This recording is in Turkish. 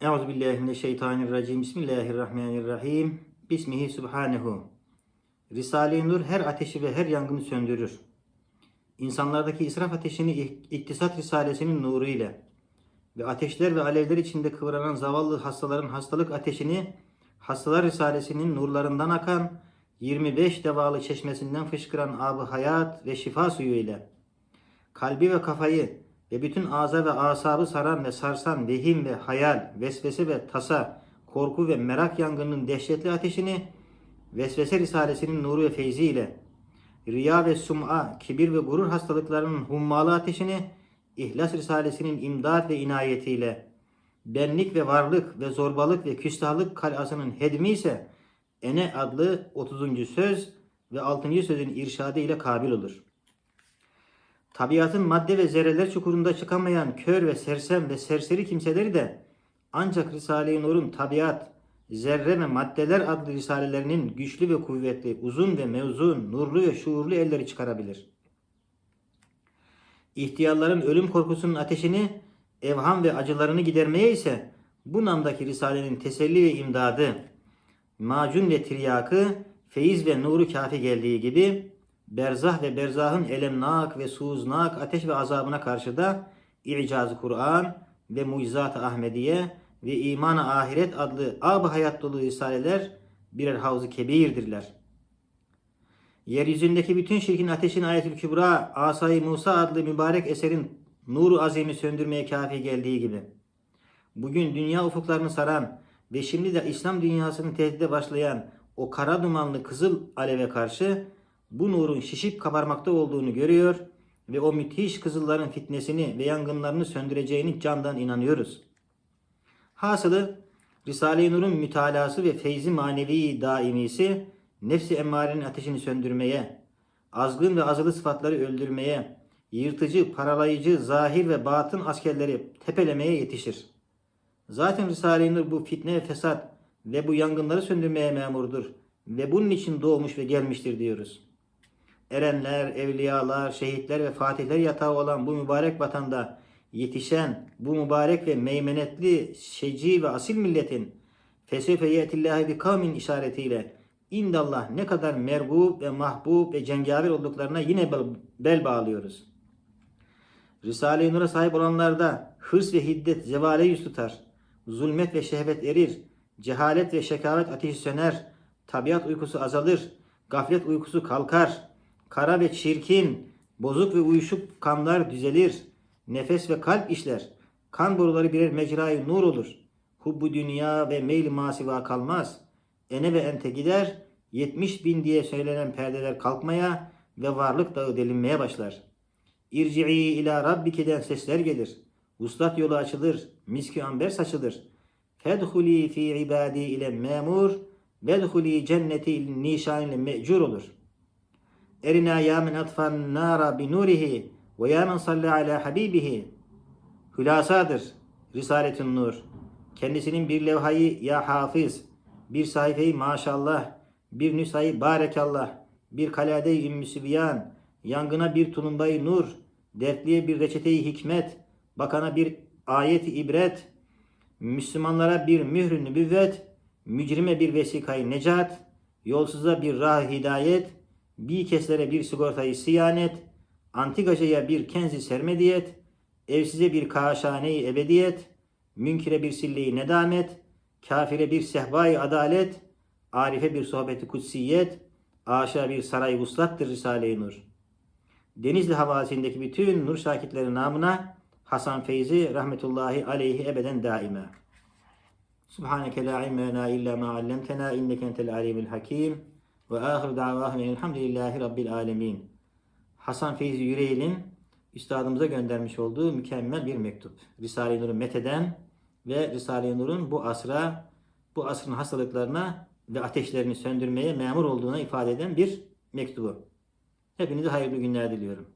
Euzubillahimineşşeytanirracim. Bismillahirrahmanirrahim. Bismihi subhanehu. Risale-i Nur her ateşi ve her yangını söndürür. İnsanlardaki israf ateşini İktisat Risalesinin nuru ile ve ateşler ve alevler içinde kıvranan zavallı hastaların hastalık ateşini Hastalar Risalesinin nurlarından akan 25 devalı çeşmesinden fışkıran abı hayat ve şifa suyu ile kalbi ve kafayı ve bütün ağza ve asabı saran ve sarsan vehim ve hayal, vesvese ve tasa, korku ve merak yangınının dehşetli ateşini Vesvese Risalesinin nuru ve feyzi ile riya ve sum'a, kibir ve gurur hastalıklarının hummalı ateşini İhlas Risalesinin imdat ve inayetiyle benlik ve varlık ve zorbalık ve küstahlık kalasının hedmi ise Ene adlı 30. söz ve 6. sözün irşadı ile kabil olur. Tabiatın madde ve zerreler çukurunda çıkamayan kör ve sersem ve serseri kimseleri de ancak Risale-i Nur'un tabiat, zerre ve maddeler adlı risalelerinin güçlü ve kuvvetli, uzun ve mevzun, nurlu ve şuurlu elleri çıkarabilir. İhtiyarların ölüm korkusunun ateşini, evham ve acılarını gidermeye ise bu namdaki risalenin teselli ve imdadı, macun ve tiryakı, feyiz ve nuru kafi geldiği gibi berzah ve berzahın elemnak ve suznak ateş ve azabına karşı da İcaz-ı Kur'an ve Mucizat-ı Ahmediye ve İman-ı Ahiret adlı ab hayat dolu risaleler birer havzu kebirdirler. Yeryüzündeki bütün şirkin ateşin ayetül kübra Asay Musa adlı mübarek eserin nuru azimi söndürmeye kafi geldiği gibi. Bugün dünya ufuklarını saran ve şimdi de İslam dünyasını tehdide başlayan o kara dumanlı kızıl aleve karşı bu nurun şişip kabarmakta olduğunu görüyor ve o müthiş kızılların fitnesini ve yangınlarını söndüreceğini candan inanıyoruz. Hasılı Risale-i Nur'un mütalası ve feyzi manevi daimisi nefsi emmarenin ateşini söndürmeye, azgın ve azılı sıfatları öldürmeye, yırtıcı, paralayıcı, zahir ve batın askerleri tepelemeye yetişir. Zaten Risale-i Nur bu fitne ve fesat ve bu yangınları söndürmeye memurdur ve bunun için doğmuş ve gelmiştir diyoruz. Erenler, evliyalar, şehitler ve fatihler yatağı olan bu mübarek vatanda yetişen bu mübarek ve meymenetli şeci ve asil milletin fesefe yetillâhi bi kavmin işaretiyle indallah ne kadar mergub ve mahbub ve cengaver olduklarına yine bel bağlıyoruz. Risale-i Nur'a sahip olanlarda hırs ve hiddet zevale yüz tutar. Zulmet ve şehvet erir. Cehalet ve şekavet ateşi söner. Tabiat uykusu azalır. Gaflet uykusu kalkar. Kara ve çirkin, bozuk ve uyuşuk kanlar düzelir. Nefes ve kalp işler. Kan boruları birer mecrayı nur olur. Hubbu dünya ve meyl masiva kalmaz. Ene ve ente gider. 70 bin diye söylenen perdeler kalkmaya ve varlık dağı delinmeye başlar. İrci'i ila rabbikeden sesler gelir. Vuslat yolu açılır. Miski amber saçılır. Fedhuli fi ibadi ile memur. Vedhuli cenneti nişan ile mecur olur.'' Erina ya men atfan nara bi nurihi ve ya men salli ala habibihi. Hülasadır Risaletün Nur. Kendisinin bir levhayı ya hafız, bir sayfayı maşallah, bir nüshayı barekallah, bir kalade-i ümmü yangına bir tulumbayı nur, dertliye bir reçeteyi hikmet, bakana bir ayeti ibret, Müslümanlara bir mührü nübüvvet, mücrime bir vesikayı necat, yolsuza bir rah hidayet, bir keslere bir sigortayı siyanet, antigacaya bir kenzi sermediyet, evsize bir kaşaneyi ebediyet, münkire bir silleyi nedamet, kafire bir sehvayı adalet, arife bir sohbeti kutsiyet, aşağı bir saray vuslattır Risale-i Nur. Denizli havasindeki bütün nur şakitleri namına Hasan Feyzi rahmetullahi aleyhi ebeden daime. Subhaneke la ilme lena illa ma allamtena inneke entel alimul hakim. Ve ahir davahum elhamdülillahi rabbil alemin. Hasan Feyzi Yüreğil'in üstadımıza göndermiş olduğu mükemmel bir mektup. Risale-i Nur'u metheden ve Risale-i Nur'un bu asra, bu asrın hastalıklarına ve ateşlerini söndürmeye memur olduğuna ifade eden bir mektubu. Hepinize hayırlı günler diliyorum.